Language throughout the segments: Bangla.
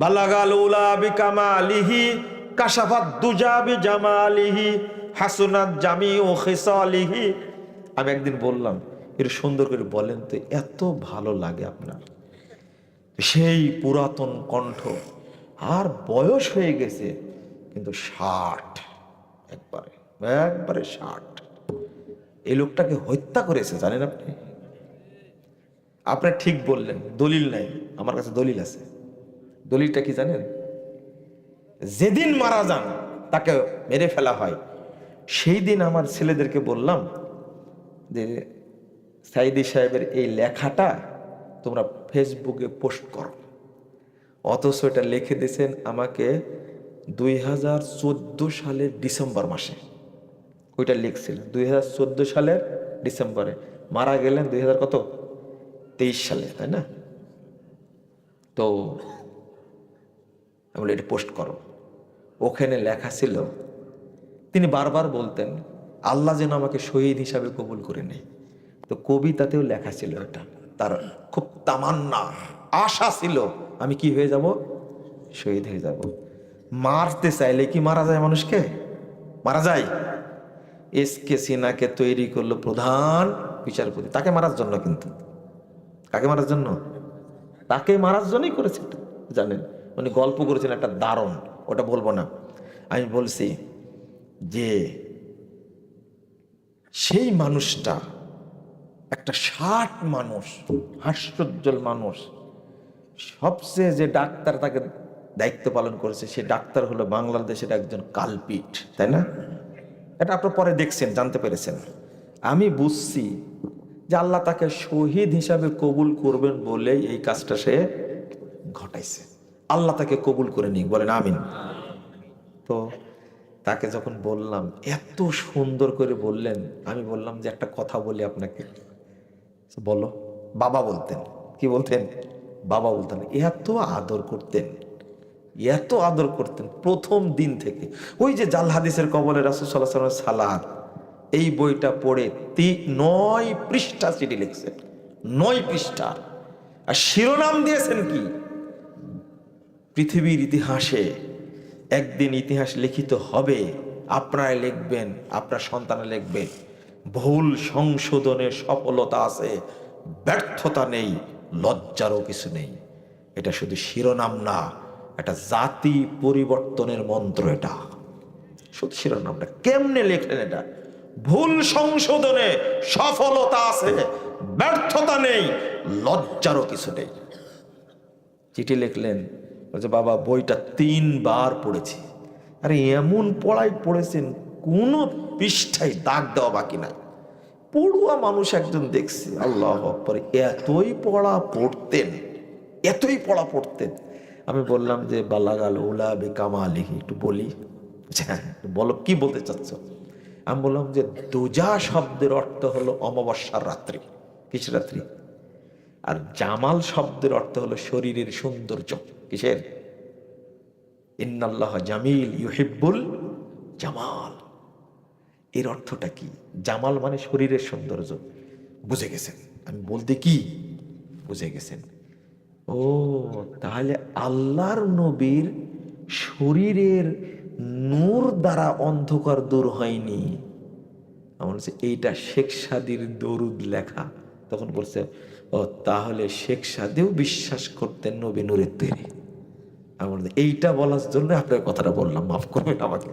বালাগাল উলা বিকামালিহি, কাশাফাত দুজা বিজামালিহি, হাসুনাত জামি ও খেসালিহি। আমি একদিন বললাম, এর সুন্দর করে বলেন তো, এত ভালো লাগে আপনার। সেই পুরাতন কণ্ঠ, আর বয়স হয়ে গেছে, কিন্তু ষাট, একবারে একবারে ষাট। এই লোকটাকে হত্যা করেছে, জানেন আপনি? আপনি ঠিক বললেন, দলিল নাই, আমার কাছে দলিল আছে। দলিলটা কি জানেন? যেদিন মারা যান, তাকে মেরে ফেলা হয়। সেই দিন আমার ছেলেদেরকে বললাম যে সাইদি সাহেবের এই লেখাটা তোমরা ফেসবুকে পোস্ট করো। অথচ এটা লিখে দিয়েছেন আমাকে দুই হাজার চোদ্দ সালের ডিসেম্বর মাসে। ওইটা লিখছিলেন দুই হাজার চোদ্দ সালের ডিসেম্বরে। মারা গেলেন দুই হাজার কত? তেইশ সালে, তাই না? তো আমি বলি, এটা পোস্ট করো। ওখানে লেখা ছিল তিনি বারবার বলতেন আল্লাহ যেন আমাকে শহীদ হিসাবে কবুল করে নেয়। তো কবিতাতেও লেখা ছিল এটা তার খুব তামান্না আশা ছিল আমি কি হয়ে যাব? শহীদ হয়ে যাব। মারতে চাইলে কি মারা যায় মানুষকে? মারা যায়। এস কে সিনাকে তৈরি করল প্রধান বিচারপতি। তাকে মারার জন্য কিন্তু। কাকে মারার জন্য? তাকে মারার জন্যই করেছে জানেন? উনি গল্প করেছেন একটা দারুণ, ওটা বলব না। আমি বলছি যে সেই মানুষটা একটা ষাট মানুষ হাস্যোজ্জ্বল মানুষ, সবচেয়ে যে ডাক্তার তাকে দায়িত্ব পালন করেছে, সে ডাক্তার হলো বাংলাদেশের একজন কালপিট তাই না? এটা আপনার পরে দেখছেন, জানতে পেরেছেন। আমি বুঝছি যে আল্লাহ তাকে শহীদ হিসাবে কবুল করবেন বলেই এই কাজটা সে ঘটাইছে। আল্লাহ তাকে কবুল করে নিক, বলেন আমিন। তো তাকে যখন বললাম, এত সুন্দর করে বললেন, আমি বললাম যে একটা কথা বলি আপনাকে। বলো বাবা বলতেন। কি বলতেন? বাবা বলতেন, এত আদর করতেন, এত আদর করতেন প্রথম দিন থেকে। ওই যে জাল হাদিসের কবলে রাসুল সাল্লাহ সালাদ, এই বইটা পড়ে তি, নয় পৃষ্ঠা চিঠি লিখছেন। নয় পৃষ্ঠা। আর শিরোনাম দিয়েছেন কি? পৃথিবীর ইতিহাসে একদিন ইতিহাস লিখিত হবে। আপনারা লিখবেন, আপনার সন্তানে লিখবে, ভুল সংশোধনের সফলতা আছে, ব্যর্থতা নেই, লজ্জারও কিছু নেই। এটা শুধু শিরোনাম না এটা জাতি পরিবর্তনের মন্ত্র এটা। শুধু শিরোনামটা। কেমনে লেখলেন এটা? ভুল সংশোধনে সফলতা আছে, ব্যর্থতা নেই, লজ্জারও কিছু নেই। চিঠি লিখলেন বলছে, বাবা, বইটা তিনবার পড়েছি। আরে, এমন পড়াই পড়েছেন, কোনো পৃষ্ঠায় দাগ দেওয়া বাকি নাই। পড়ুয়া মানুষ একজন দেখছি, আল্লাহ পরে এতই পড়া পড়তেন, এতই পড়া পড়তেন। আমি বললাম যে, বালাগাল ওলা বে কামালিহি একটু বলি। হ্যাঁ বলো, কি বলতে চাচ্ছ? আমি বললাম যে, দুজা শব্দের অর্থ হলো অমাবস্যার রাত্রি। কিস রাত্রি? আর জামাল শব্দের অর্থ হলো শরীরের সৌন্দর্য। কিসের? ইন্নাল্লাহ জামিল ইউহিব্বুল জামাল। এর অর্থটা কি? জামাল মানে শরীরের সৌন্দর্য। বুঝে গেছেন? আমি বলতে কি? বুঝে গেছেন? ও, তাহলে আল্লাহর নবীর শরীরের নূর দ্বারা অন্ধকার দূর হয়নি। আমার এইটা শেখ সাদির দরুদ লেখা। তখন বলছে, ও, তাহলে শেখ সাদেও বিশ্বাস করতেন নবী নূরের তৈরি। আমার এইটা বলার জন্য আপনার কথাটা বললাম, মাফ করবেন আমাকে।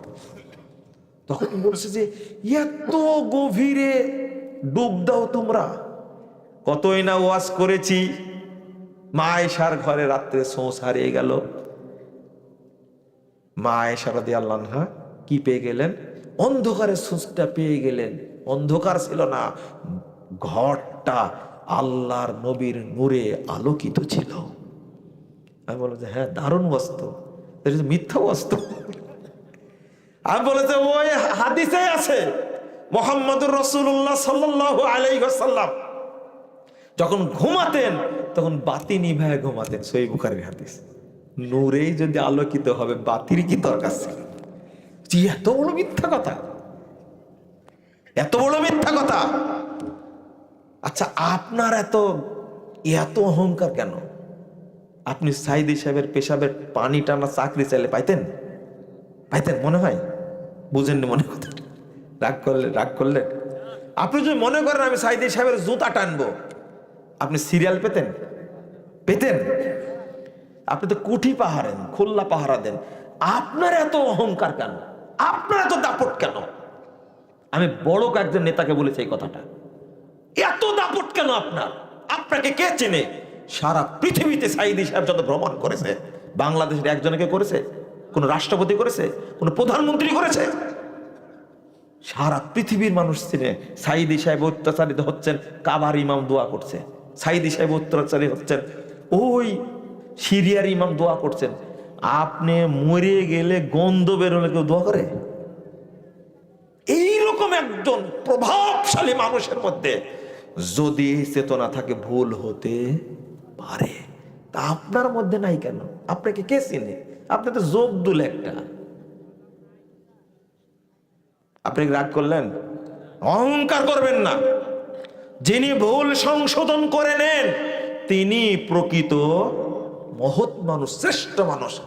তখন বলছে যে, এত গভীরে ডুব দাও তোমরা। কতই না ওয়াজ করেছি। মা আয়েশার ঘরে রাত্রে সোঁস হারিয়ে গেল। মা আয়েশা রাদি আল্লাহা কি পেয়ে গেলেন? অন্ধকারের সুচটা পেয়ে গেলেন। অন্ধকার ছিল না। ঘরটা আল্লাহর নবীর নূরে আলোকিত ছিল। আমি বললাম যে হ্যাঁ দারুণ বস্তু। মিথ্যা বস্তু। আমি বলে যে, ওই হাদিসে আছে, মোহাম্মদুর রসুল্লাহ সাল্লাহ আলাইসাল্লাম যখন ঘুমাতেন, তখন বাতি নিভায় ঘুমাতেন, সই বুখারের হাদিস। নূরেই যদি আলোকিত হবে বাতির কি দরকার ছিল? এত বড় মিথ্যা কথা। এত বড় মিথ্যা কথা। আচ্ছা আপনার এত এত অহংকার কেন? আপনি সাইদি সাহেবের পেশাবের পানি টানা চাকরি চাইলে পাইতেন? পাইতেন, মনে হয়? বুঝেননি মনে কথা? রাগ করলে, রাগ করলেন আপনি যদি মনে করেন আমি সাইদি সাহেবের জুতা টানবো, আপনি সিরিয়াল পেতেন? পেতেন? আপনি তো কুঠি পাহাড়েন খুল্লা পাহারা দেন। আপনার এত অহংকার কেন? আপনার এত দাপট কেন? আমি বড় কয়েকজন নেতাকে বলেছি এই কথাটা। এত দাপট কেন আপনার? আপনাকে কে চেনে? সারা পৃথিবীতে সাইদি সাহেব যত ভ্রমণ করেছে, বাংলাদেশের একজনকে করেছে? কোন রাষ্ট্রপতি করেছে? কোন প্রধানমন্ত্রী করেছে? সারা পৃথিবীর মানুষ চিনে সাইদি সাহেব অত্যাচারিত হচ্ছেন, কাবার ইমাম দোয়া করছে। সাইদি সাহেব অত্যাচারী হচ্ছেন, ওই সিরিয়ার ইমাম দোয়া করছেন। আপনি মরে গেলে গন্ধ বেরোলে কেউ দোয়া করে? এইরকম একজন প্রভাবশালী মানুষের মধ্যে যদি চেতনা থাকে ভুল হতে পারে, তা আপনার মধ্যে নাই কেন? আপনাকে কে চিনে? আপনি তো যোগ দুল একটা। আপনি রাগ করলেন? অহংকার করবেন না। যিনি ভুল সংশোধন করে নেন, তিনি প্রকৃত মহৎ মানুষ, শ্রেষ্ঠ মানুষ।